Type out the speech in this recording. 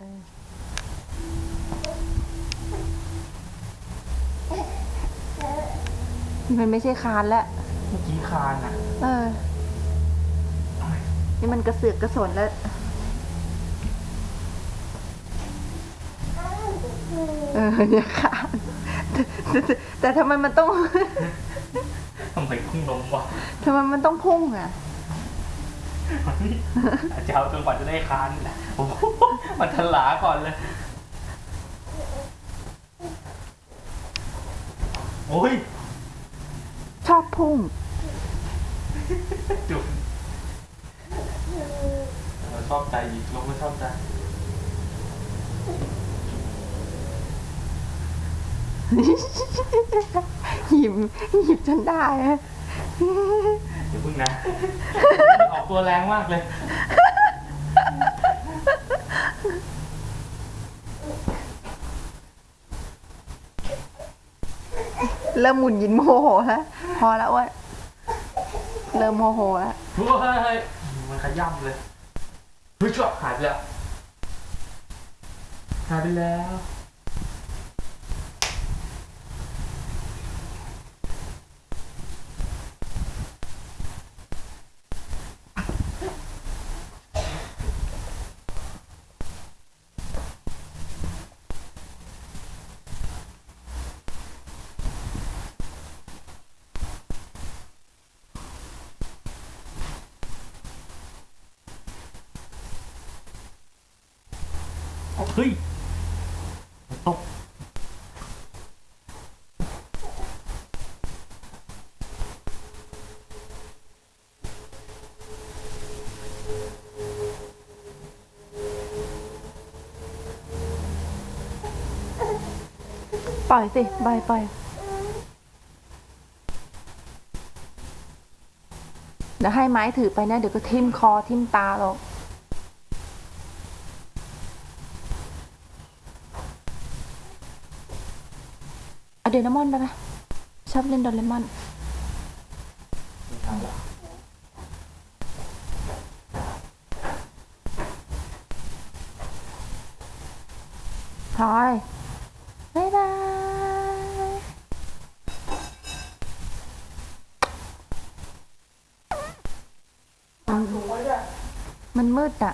เออมันไม่ใช่คานแล้ว เมื่อกี้คานอะ เออ นี่มันกระเสือกกระสนแล้ว เออเนี่ยค่ะแต่แต่แต่ทำไมมันต้อง ทำไมเพิ่งล้มวะ ทำไมมันต้องพุ่งอะ อาจจะเอาจนกว่าจะได้คานนี่แหละโอ้โหมันทลาก่อนเลย โอ้ย ชอบพุ่ง จุดเราชอบใจอีกลงก็ชอบใจ หยิบหยิบจนได้อะ เดี๋ยวพึ่งนะ ออกตัวแรงมากเลย เริ่มหมุนหยินโมโหแล้วพอแล้วอ้ว่าเริ่มโมโหแล้วเฮ้ยมันขย่ำเลยเฮ้ยชั่วหายไปแล้วหายไปแล้ว เฮ้ยตกปล่อยสิปล่อยปล่อยเดี๋ยวให้ไม้ถือไปนะ เดี๋ยวก็ทิ่มคอทิ่มตาหรอก เอาเดนามอนไปไหมชอบเล่นโดเรมอนไม่ทันแล้วพลอยบ๊ายบายมันมันมืดอะ